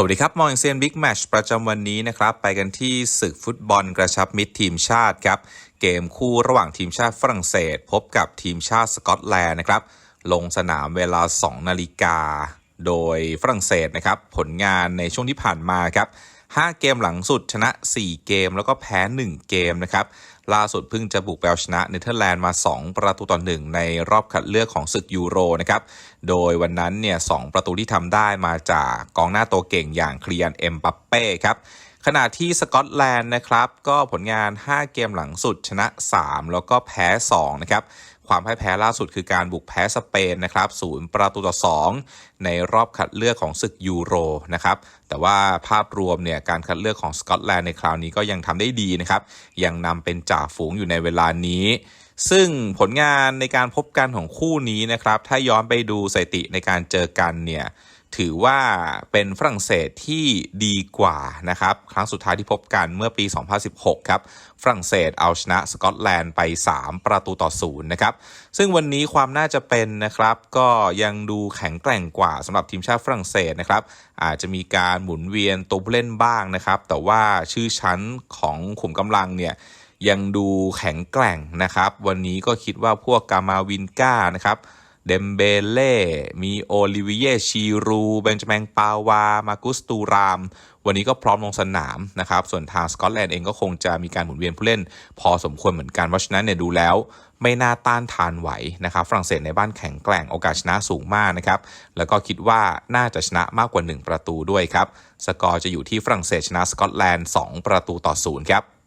สวัสดีครับ มองเซียนบิ๊กแมชประจำวันนี้นะครับ ไปกันที่ศึกฟุตบอลกระชับมิตรทีมชาติครับ เกมคู่ระหว่างทีมชาติฝรั่งเศส พบกับทีมชาติสกอตแลนด์นะครับ ลงสนามเวลา 2 นาฬิกา โดยฝรั่งเศสนะครับ ผลงานในช่วงที่ผ่านมาครับ 5 เกมหลังสุดชนะ 4 เกมแล้วก็แพ้ 1 เกมนะครับล่าสุดเพิ่งจะบุกไปเอาชนะเนเธอร์แลนด์มา 2 ประตูต่อ1ในรอบคัดเลือกของศึกยูโรนะครับ โดยวันนั้นเนี่ยสประตูที่ทำได้มาจากกองหน้าตัวเก่งอย่างเคลียนเอ็มปัปเป้ครับ ขณะที่สกอตแลนด์นะครับก็ผลงาน 5 เกมหลังสุดชนะ 3 แล้วก็แพ้ 2 นะครับ ความพ่ายแพ้ล่าสุดคือการบุกแพ้สเปนนะครับศูนย์ประตูต่อ 2 ในรอบคัดเลือกของศึกยูโรนะครับแต่ว่าภาพรวมเนี่ยการคัดเลือกของสกอตแลนด์ในคราวนี้ก็ยังทำได้ดีนะครับ ยังนำเป็นจ่าฝูงอยู่ในเวลานี้ซึ่งผลงานในการพบกันของคู่นี้นะครับ ถ้าย้อนไปดูสถิติในการเจอกันเนี่ย ถือว่าเป็นฝรั่งเศสที่ดีกว่านะครับ ครั้งสุดท้ายที่พบกันเมื่อปี 2016 ครับ ฝรั่งเศสเอาชนะสกอตแลนด์ไป 3 ประตูต่อศูนย์นะครับ ซึ่งวันนี้ความน่าจะเป็นนะครับ ก็ยังดูแข็งแกร่งกว่าสำหรับทีมชาติฝรั่งเศสนะครับ อาจจะมีการหมุนเวียนตัวผู้เล่นบ้างนะครับ แต่ว่าชื่อชั้นของขุมกำลังเนี่ยยังดูแข็งแกร่งนะครับ วันนี้ก็คิดว่าพวกกามาวินก้านะครับ เดมเบเล่ มีโอลิวิเยชีรู เบนจามินปาวา มากุสตูราม วันนี้ก็พร้อมลงสนามนะครับ ส่วนทางสกอตแลนด์เองก็คงจะมีการหมุนเวียนผู้เล่น พอสมควรเหมือนกัน เพราะฉะนั้นเนี่ยดูแล้วไม่น่าต้านทานไหวนะครับ ฝรั่งเศสในบ้านแข็งแกร่งโอกาสชนะสูงมากนะครับ แล้วก็คิดว่าน่าจะชนะมากกว่า 1 ประตูด้วยครับ สกอร์จะอยู่ที่ฝรั่งเศสชนะสกอตแลนด์2ประตูต่อศูนย์ครับ